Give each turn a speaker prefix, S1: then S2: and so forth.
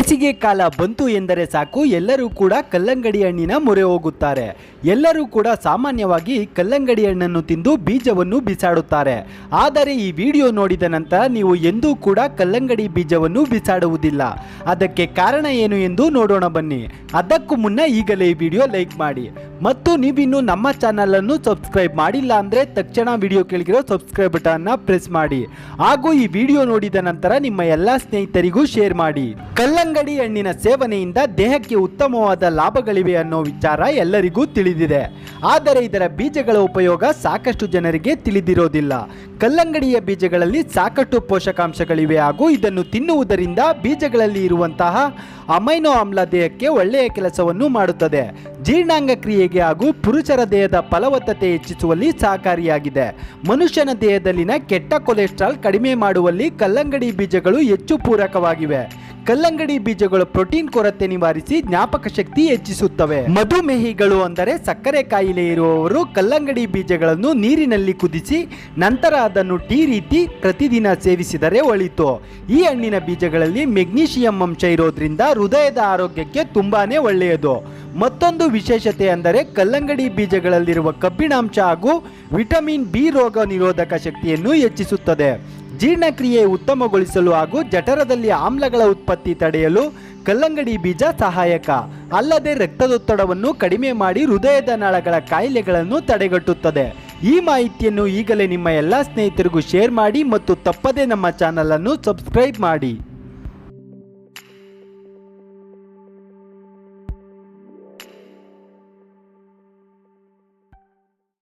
S1: ಬೇಸಿಗೆ ಕಾಲ ಬಂತು ಎಂದರೆ ಸಾಕು, ಎಲ್ಲರೂ ಕೂಡ ಕಲ್ಲಂಗಡಿ ಹಣ್ಣಿನ ಮೊರೆ ಹೋಗುತ್ತಾರೆ. ಎಲ್ಲರೂ ಕೂಡ ಸಾಮಾನ್ಯವಾಗಿ ಕಲ್ಲಂಗಡಿ ಹಣ್ಣನ್ನು ತಿಂದು ಬೀಜವನ್ನು ಬಿಸಾಡುತ್ತಾರೆ. ಆದರೆ ಈ ವಿಡಿಯೋ ನೋಡಿದ ನಂತರ ನೀವು ಎಂದೂ ಕೂಡ ಕಲ್ಲಂಗಡಿ ಬೀಜವನ್ನು ಬಿಸಾಡುವುದಿಲ್ಲ. ಅದಕ್ಕೆ ಕಾರಣ ಏನು ಎಂದು ನೋಡೋಣ ಬನ್ನಿ. ಅದಕ್ಕೂ ಮುನ್ನ ಈಗಲೇ ಈ ವಿಡಿಯೋ ಲೈಕ್ ಮಾಡಿ. ಮತ್ತು ನೀವಿನ್ನು ನಮ್ಮ ಚಾನಲ್ ಅನ್ನು ಸಬ್ಸ್ಕ್ರೈಬ್ ಮಾಡಿಲ್ಲ ಅಂದ್ರೆ ತಕ್ಷಣ ವಿಡಿಯೋ ಕೆಳಗಿರೋ ಸಬ್ಸ್ಕ್ರೈಬ್ ಬಟನ್ ಅನ್ನ ಪ್ರೆಸ್ ಮಾಡಿ. ಹಾಗೂ ಈ ವಿಡಿಯೋ ನೋಡಿದ ನಂತರ ನಿಮ್ಮ ಎಲ್ಲಾ ಸ್ನೇಹಿತರಿಗೂ ಶೇರ್ ಮಾಡಿ. ಕಲ್ಲಂಗಡಿ ಹಣ್ಣಿನ ಸೇವನೆಯಿಂದ ದೇಹಕ್ಕೆ ಉತ್ತಮವಾದ ಲಾಭಗಳಿವೆ ಅನ್ನೋ ವಿಚಾರ ಎಲ್ಲರಿಗೂ ತಿಳಿದಿದೆ. ಆದರೆ ಇದರ ಬೀಜಗಳ ಉಪಯೋಗ ಸಾಕಷ್ಟು ಜನರಿಗೆ ತಿಳಿದಿರೋದಿಲ್ಲ. ಕಲ್ಲಂಗಡಿಯ ಬೀಜಗಳಲ್ಲಿ ಸಾಕಷ್ಟು ಪೋಷಕಾಂಶಗಳಿವೆ ಹಾಗೂ ಇದನ್ನು ತಿನ್ನುವುದರಿಂದ ಬೀಜಗಳಲ್ಲಿ ಇರುವಂತಹ ಅಮೈನೋ ಆಮ್ಲ ದೇಹಕ್ಕೆ ಒಳ್ಳೆಯ ಕೆಲಸವನ್ನು ಮಾಡುತ್ತದೆ. ಜೀರ್ಣಾಂಗ ಕ್ರಿಯೆಗೆ ಹಾಗೂ ಪುರುಷರ ದೇಹದ ಫಲವತ್ತತೆ ಹೆಚ್ಚಿಸುವಲ್ಲಿ ಸಹಕಾರಿಯಾಗಿದೆ. ಮನುಷ್ಯನ ದೇಹದಲ್ಲಿನ ಕೆಟ್ಟ ಕೊಲೆಸ್ಟ್ರಾಲ್ ಕಡಿಮೆ ಮಾಡುವಲ್ಲಿ ಕಲ್ಲಂಗಡಿ ಬೀಜಗಳು ಹೆಚ್ಚು ಪೂರಕವಾಗಿವೆ. ಕಲ್ಲಂಗಡಿ ಬೀಜಗಳು ಪ್ರೋಟೀನ್ ಕೊರತೆ ನಿವಾರಿಸಿ ಜ್ಞಾಪಕ ಶಕ್ತಿ ಹೆಚ್ಚಿಸುತ್ತವೆ. ಮಧುಮೇಹಿಗಳು ಅಂದರೆ ಸಕ್ಕರೆ ಕಾಯಿಲೆ ಇರುವವರು ಕಲ್ಲಂಗಡಿ ಬೀಜಗಳನ್ನು ನೀರಿನಲ್ಲಿ ಕುದಿಸಿ ನಂತರ ಅದನ್ನು ಟೀ ರೀತಿ ಪ್ರತಿದಿನ ಸೇವಿಸಿದರೆ ಒಳಿತು. ಈ ಹಣ್ಣಿನ ಬೀಜಗಳಲ್ಲಿ ಮೆಗ್ನೀಷಿಯಂ ಅಂಶ ಇರೋದ್ರಿಂದ ಹೃದಯದ ಆರೋಗ್ಯಕ್ಕೆ ತುಂಬಾನೇ ಒಳ್ಳೆಯದು. ಮತ್ತೊಂದು ವಿಶೇಷತೆ ಅಂದರೆ ಕಲ್ಲಂಗಡಿ ಬೀಜಗಳಲ್ಲಿರುವ ಕಬ್ಬಿಣಾಂಶ ಹಾಗೂ ವಿಟಮಿನ್ ಬಿ ರೋಗ ನಿರೋಧಕ ಶಕ್ತಿಯನ್ನು ಹೆಚ್ಚಿಸುತ್ತದೆ. ಜೀರ್ಣಕ್ರಿಯೆ ಉತ್ತಮಗೊಳಿಸಲು ಹಾಗೂ ಜಠರದಲ್ಲಿ ಆಮ್ಲಗಳ ಉತ್ಪತ್ತಿ ತಡೆಯಲು ಕಲ್ಲಂಗಡಿ ಬೀಜ ಸಹಾಯಕ. ಅಲ್ಲದೆ ರಕ್ತದೊತ್ತಡವನ್ನು ಕಡಿಮೆ ಮಾಡಿ ಹೃದಯದ ನಾಳಗಳ ಕಾಯಿಲೆಗಳನ್ನು ತಡೆಗಟ್ಟುತ್ತದೆ. ಈ ಮಾಹಿತಿಯನ್ನು ಈಗಲೇ ನಿಮ್ಮ ಎಲ್ಲ ಸ್ನೇಹಿತರಿಗೂ ಶೇರ್ ಮಾಡಿ ಮತ್ತು ತಪ್ಪದೇ ನಮ್ಮ ಚಾನಲನ್ನು ಸಬ್ಸ್ಕ್ರೈಬ್ ಮಾಡಿ.